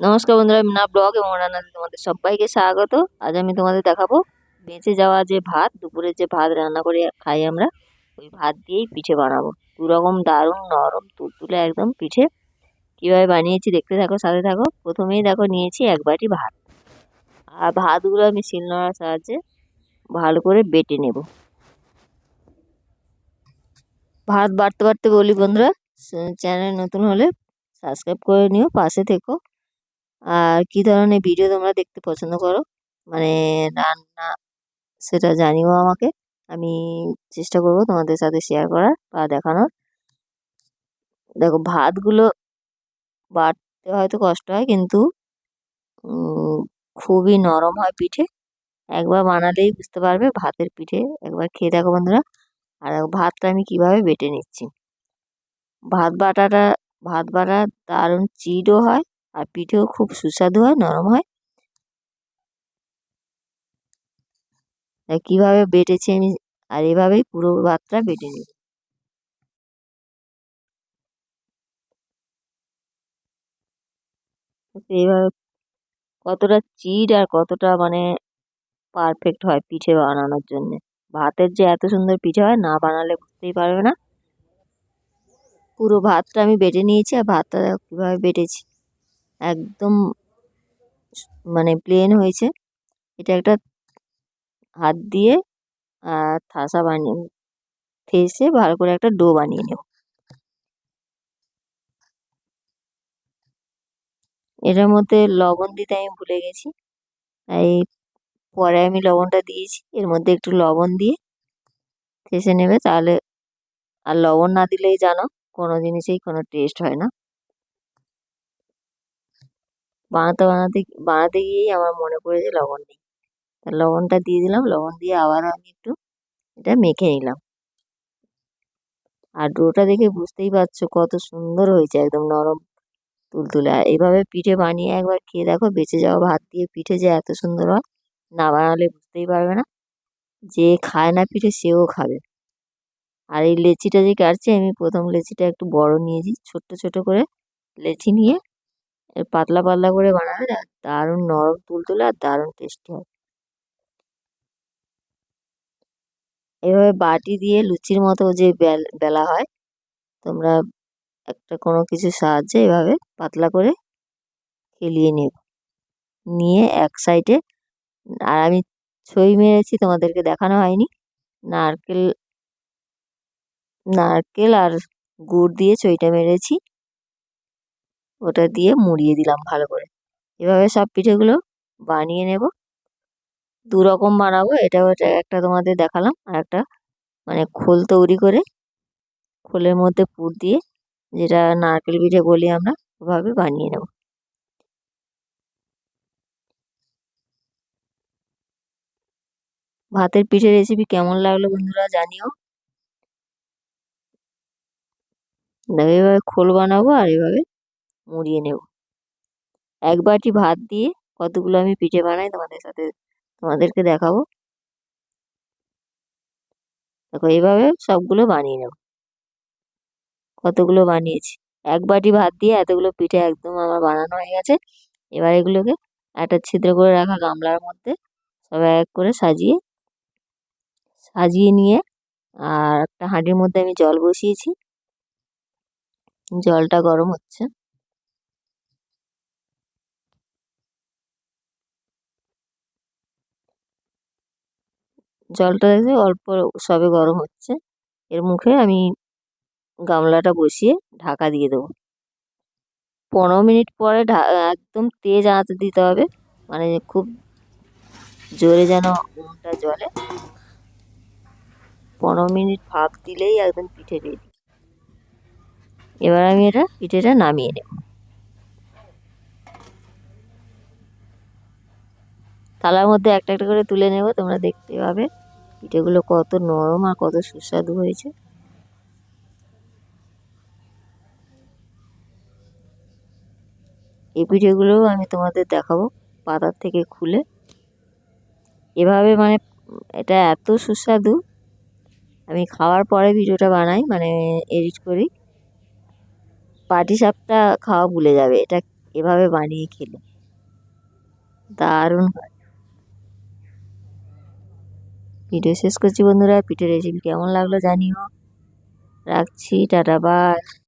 নমস্কার বন্ধুরা, আমি না ব্লগ এবং রান্নাতে তোমাদের সবাইকে স্বাগত। আজ আমি তোমাদের দেখাবো বেঁচে যাওয়া যে ভাত দুপুরের যে ভাত রান্না করে খাই আমরা, ওই ভাত দিয়েই পিঠে বানাবো। দুরকম দারুণ নরম তুলতুলে একদম পিঠে। কীভাবে বানিয়েছি দেখতে থাকো, সাথে থাকো। প্রথমেই দেখো, নিয়েছি এক বাটি ভাত। আর ভাতগুলো আমি শিল শিলনোড়ার সাহায্যে ভালো করে বেটে নেব। ভাত বাড়তে বাড়তে বলি বন্ধুরা, চ্যানেল নতুন হলে সাবস্ক্রাইব করে নিও, পাশে থেকো। আর কি ধরনের ভিডিও তোমরা দেখতে পছন্দ করো? মানে রান্না, সেটা জানিও আমাকে। আমি চেষ্টা করব তোমাদের সাথে শেয়ার করার বা দেখানোর। দেখো, ভাতগুলো বাটতে হয়তো কষ্ট হয়, কিন্তু খুবই নরম হয় পিঠে। একবার বানালেই বুঝতে পারবে ভাতের পিঠে। একবার খেয়ে দেখো বন্ধুরা। আর ভাতটা আমি কীভাবে বেটে নিচ্ছি। ভাত বাটাটা, ভাত বাটা দারুণ চিটও হয়। আর পিঠেও খুব সুস্বাদু হয়, নরম হয়। কীভাবে বেটেছি আমি আর এভাবেই পুরো ভাতটা বেটে নিই এইভাবে কতটা চিট আর কতটা মানে পারফেক্ট হয় পিঠে বানানোর জন্যে। ভাতের যে এত সুন্দর পিঠে হয়, না বানালে বুঝতেই পারবে না। পুরো ভাতটা আমি বেটে নিয়েছি আর ভাতটা কীভাবে বেটেছি। একদম মানে প্লেন হয়েছে। এটা একটা হাত দিয়ে থাসা বানিয়ে থেসে ভালো করে একটা ডো বানিয়ে নেব। এটার মধ্যে লবণ দিতে আমি ভুলে গেছি। তাই পরে আমি লবণটা দিয়েছি। এর মধ্যে একটু লবণ দিয়ে থেসে নেবে। তাহলে আর লবণ না দিলেই জানো, কোনো জিনিসেই কোনো টেস্ট হয় না। বানাতে বানাতে বানাতে গিয়েই আমার মনে পড়েছে লবণ নেই। লবণটা দিয়ে দিলাম, লবণ দিয়ে আবারও আমি একটু এটা মেখে নিলাম। আর ডোটা দেখে বুঝতেই পারছ কত সুন্দর হয়েছে, একদম নরম তুলতুলে। আর এইভাবে পিঠে বানিয়ে একবার খেয়ে দেখো, বেঁচে যাওয়া ভাত দিয়ে পিঠে যে এত সুন্দর হয়, না বানালে বুঝতেই পারবে না। যে খায় না পিঠে, সেও খাবে। আর এই লেচিটা যে কাটছি, আমি প্রথম লেচিটা একটু বড় নিয়েছি, ছোট্ট ছোট করে লেচি নিয়ে পাতলা পাতলা করে বানালে দারুণ নরম তুলতুলে আর দারুণ টেস্টি হয় এভাবে বাটি দিয়ে লুচির মতো যে বেলা হয়, তোমরা একটা কোনো কিছু সাহায্যে এভাবে পাতলা করে খেলিয়ে নেব। নিয়ে এক সাইডে আর আমি ছই মেরেছি, তোমাদেরকে দেখানো হয়নি। নারকেল নারকেল আর গুড় দিয়ে ছইটা মেরেছি। ওটা দিয়ে মুড়িয়ে দিলাম ভালো করে। এভাবে সব পিঠেগুলো বানিয়ে নেব। দু রকম বানাবো, এটা ওটা একটা তোমাদের দেখালাম, আর একটা মানে খোল তৈরি করে খোলের মধ্যে পুর দিয়ে যেটা নারকেল পিঠে বলি আমরা, ওভাবে বানিয়ে নেব। ভাতের পিঠে রেসিপি কেমন লাগল বন্ধুরা জানিও। এভাবে খোল বানাবো আর এভাবে মুড়িয়ে নেব। এক বাটি ভাত দিয়ে কতগুলো আমি পিঠে বানাই তোমাদের সাথে তোমাদেরকে দেখাবো। দেখো, এইভাবে সবগুলো বানিয়ে নেব। কতগুলো বানিয়েছি? এক বাটি ভাত দিয়ে এতগুলো পিঠে একদম আমার বানানো হয়ে গেছে। এবার এগুলোকে একটা ছিদ্র করে রাখা গামলার মধ্যে সব এক করে সাজিয়ে সাজিয়ে নিয়ে আর একটা হাঁড়ির মধ্যে আমি জল বসিয়েছি। জলটা গরম হচ্ছে। জলটা দেখে অল্প সবে গরম হচ্ছে। এর মুখে আমি গামলাটা বসিয়ে ঢাকা দিয়ে দেবো। পনেরো মিনিট পরে একদম তেজ আঁচ দিতে হবে। মানে খুব জোরে যেন উনুনটা জলে। পনেরো মিনিট ভাপ দিলেই একদম পিঠে রেডি। এবার আমি এটা পিঠেটা নামিয়ে নেব। থালার মধ্যে একটা একটা করে তুলে নেব, তোমরা দেখতে পাবে। পিঠেগুলো কত নরম আর কত সুস্বাদু হয়েছে। এই পিঠেগুলোও আমি তোমাদের দেখাবো পাতার থেকে খুলে। এভাবে মানে এটা এত সুস্বাদু। আমি খাওয়ার পরে ভিডিওটা বানাই মানে এডিট করি। পাটি সাপটা খাওয়া ভুলে যাবে, এটা এভাবে বানিয়ে খেলে। দারুণ হয়। ভিডিও শেষ করছি বন্ধুরা। পিঠের রেসিপি কেমন লাগল জানিও। রাখছি টাটা বাই।